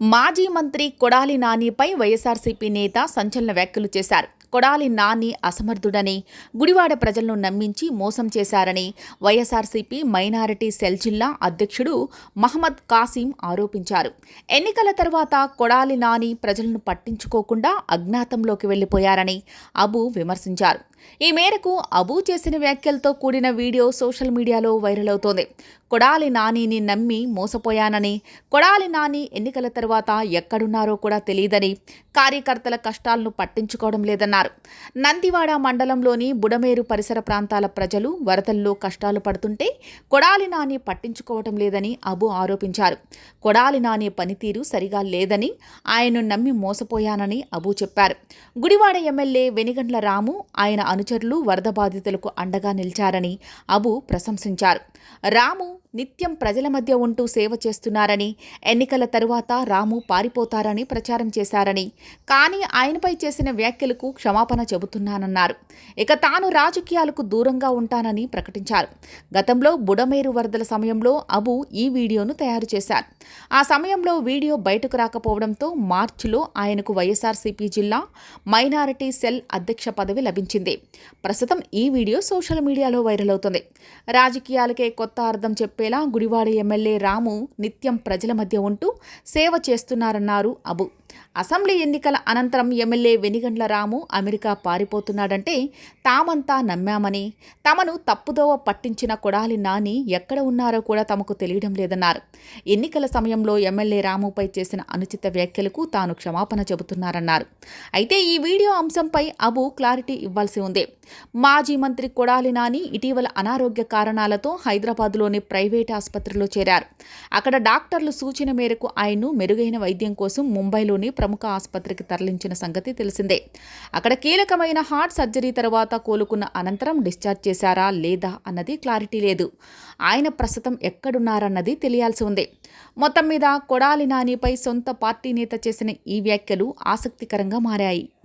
మాజీ మంత్రి కొడాలి నానిపై వైఎస్ఆర్సీపీ నేత సంచలన వ్యాఖ్యలు చేశారు. కొడాలి నాని అసమర్థుడని గుడివాడ ప్రజలను నమ్మించి మోసం చేశారని వైఎస్ఆర్సీపీ మైనారిటీ సెల్ జిల్లా అధ్యక్షుడు మహమ్మద్ కాసిం ఆరోపించారు. ఎన్నికల తర్వాత కొడాలి నాని ప్రజలను పట్టించుకోకుండా అజ్ఞాతంలోకి వెళ్ళిపోయారని అబు విమర్శించారు. ఈ మేరకు అబూ చేసిన వ్యాఖ్యలతో కూడిన వీడియో సోషల్ మీడియాలో వైరల్ అవుతోంది. కొడాలి నానిని నమ్మి మోసపోయానని కొడాలి నాని ఎన్నికల తర్వాత ఎక్కడున్నారో కూడా తెలియదని కార్యకర్తల కష్టాలను పట్టించుకోవడం లేదన్నారు. నందివాడ మండలంలోని బుడమేరు పరిసర ప్రాంతాల ప్రజలు వరదల్లో కష్టాలు పడుతుంటే కొడాలి నాని పట్టించుకోవటం లేదని అబు ఆరోపించారు. కొడాలి నాని పనితీరు సరిగా లేదని ఆయన్ను నమ్మి మోసపోయానని అబు చెప్పారు. గుడివాడ ఎమ్మెల్యే వెనిగండ్ల రాము ఆయన అనుచరులు వరద బాధితులకు అండగా నిలిచారని అబు ప్రశంసించారు. రాము నిత్యం ప్రజల మధ్య ఉంటూ సేవ చేస్తున్నారని ఎన్నికల తరువాత రాము పారిపోతారని ప్రచారం చేశారని కానీ ఆయనపై చేసిన వ్యాఖ్యలకు క్షమాపణ చెబుతున్నానన్నారు. ఇక తాను రాజకీయాలకు దూరంగా ఉంటానని ప్రకటించారు. గతంలో బుడమేరు వరదల సమయంలో అబు ఈ వీడియోను తయారు చేశారు. ఆ సమయంలో వీడియో బయటకు రాకపోవడంతో మార్చిలో ఆయనకు వైఎస్ఆర్సీపీ జిల్లా మైనారిటీ సెల్ అధ్యక్ష పదవి లభించింది. ప్రస్తుతం ఈ వీడియో సోషల్ మీడియాలో వైరల్ అవుతుంది. రాజకీయాలకే కొత్త అర్థం చెప్పేలా గుడివాడ ఎమ్మెల్యే రాము నిత్యం ప్రజల మధ్య ఉంటూ సేవ చేస్తున్నారన్నారు అబు. అసెంబ్లీ ఎన్నికల అనంతరం ఎమ్మెల్యే వెనిగండ్ల రాము అమెరికా పారిపోతున్నాడంటే తామంతా నమ్మామని తమను తప్పుదోవ పట్టించిన కొడాలి నాని ఎక్కడ ఉన్నారో కూడా తమకు తెలియడం లేదన్నారు. ఎన్నికల సమయంలో ఎమ్మెల్యే రాముపై చేసిన అనుచిత వ్యాఖ్యలకు తాను క్షమాపణ చెబుతున్నారన్నారు. అయితే ఈ వీడియో అంశంపై అబు క్లారిటీ ఇవ్వాల్సి ఉంది. మాజీ మంత్రి కొడాలి నాని ఇటీవల అనారోగ్య కారణాలతో హైదరాబాద్లోని ప్రైవేట్ ఆసుపత్రిలో చేరారు. అక్కడ డాక్టర్లు సూచన మేరకు ఆయన్ను మెరుగైన వైద్యం కోసం ముంబైలోని ప్రముఖ ఆసుపత్రికి తరలించిన సంగతి తెలిసిందే. అక్కడ కీలకమైన హార్ట్ సర్జరీ తర్వాత కోలుకున్న అనంతరం డిశ్చార్జ్ చేశారా లేదా అన్నది క్లారిటీ లేదు. ఆయన ప్రస్తుతం ఎక్కడున్నారన్నది తెలియాల్సి ఉంది. మొత్తం మీద కొడాలి నానిపై సొంత పార్టీ నేత చేసిన ఈ వ్యాఖ్యలు ఆసక్తికరంగా మారాయి.